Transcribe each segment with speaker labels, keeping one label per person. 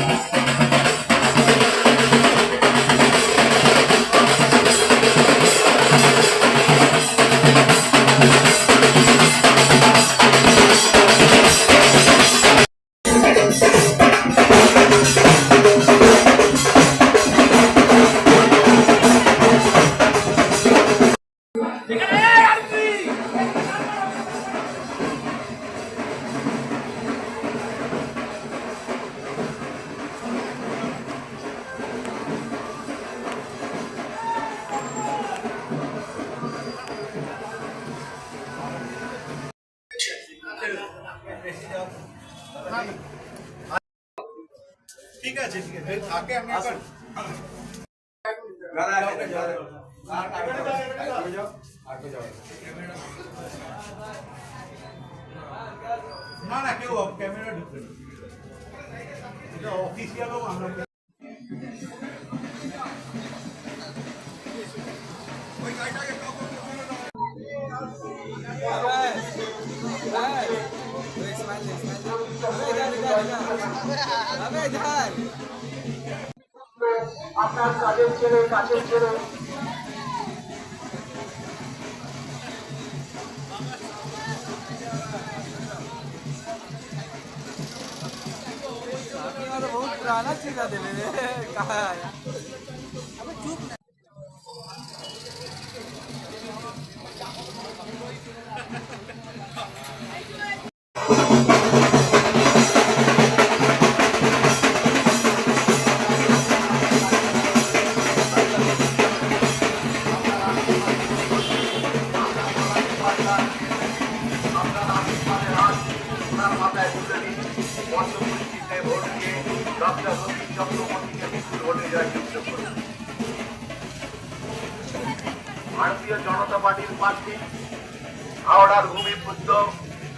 Speaker 1: Thank you. ঠিক আছে ঠিক আছে। থাকে আমি একবার না না কেউ ক্যামেরা ঢুকবে এটা অফিসিয়ালও আমরা
Speaker 2: আপনার কাজের ছেলে কাছের ছেলে
Speaker 3: बहुत पुराना चीज है दिले
Speaker 2: ভারতীয় জনতা পার্টির প্রার্থী, হাওড়ার ভূমিপুত্র,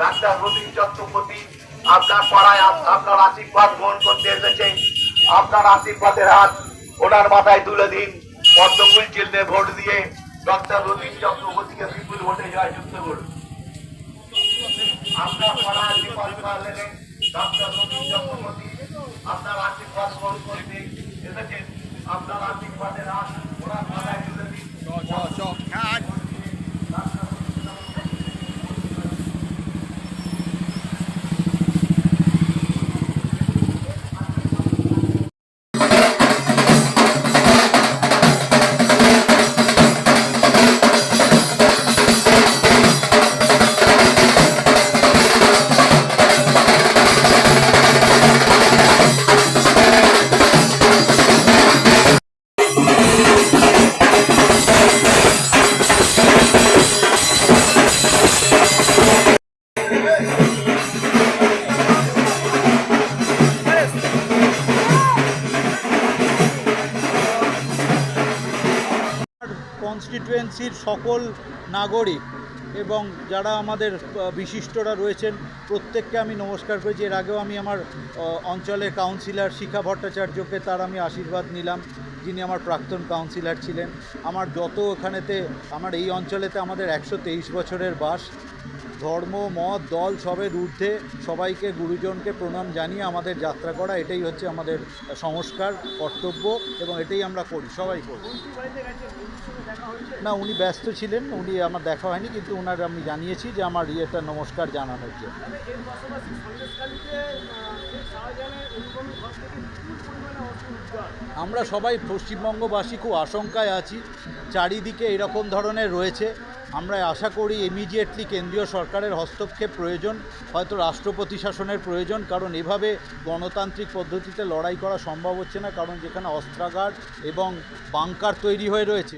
Speaker 2: ডাক্তার রবীন চক্রবর্তী, আপনার পাড়ায় আপনার আশীর্বাদ গ্রহণ করতে এসেছে আপনার আশীর্বাদের হাত ওনার মাথায় তুলে দিন। পদ্মফুল চিহ্নে ভোট দিয়ে ডক্টর রবীন চক্রবর্তীকে বিপুল ভোটে জয়যুক্ত করুন। আপনার আশীর্বাদ আপনার আশীর্বাদের হাত
Speaker 4: কনস্টিটুয়েন্সির সকল নাগরিক এবং যারা আমাদের বিশিষ্টরা রয়েছেন, প্রত্যেককে আমি নমস্কার করেছি। এর আগেও আমি আমার অঞ্চলের কাউন্সিলর শিখা ভট্টাচার্যকে তার আমি আশীর্বাদ নিলাম। যিনি আমার প্রাক্তন কাউন্সিলর ছিলেন। আমার যত ওখানেতে আমার এই অঞ্চলেতে আমাদের একশো তেইশ বছরের বাস। ধর্ম মত দল সবের ঊর্ধ্বে সবাইকে গুরুজনকে প্রণাম জানিয়ে আমাদের যাত্রা করা এটাই হচ্ছে আমাদের সংস্কার কর্তব্য এবং এটাই আমরা করি সবাই করি। না উনি ব্যস্ত ছিলেন উনি আমার দেখা হয়নি কিন্তু ওনার আমি জানিয়েছি যে আমার ইয়েটা নমস্কার জানানোর জন্য। আমরা সবাই পশ্চিমবঙ্গবাসী খুব আশঙ্কায় আছি চারিদিকে এরকম ধরনের রয়েছে। আমরা আশা করি ইমিডিয়েটলি কেন্দ্রীয় সরকারের হস্তক্ষেপ প্রয়োজন, হয়তো রাষ্ট্রপতি শাসনের প্রয়োজন, কারণ এভাবে গণতান্ত্রিক পদ্ধতিতে লড়াই করা সম্ভব হচ্ছে না, কারণ যেখানে অস্ত্রাগার এবং বাংকার তৈরি হয়ে রয়েছে।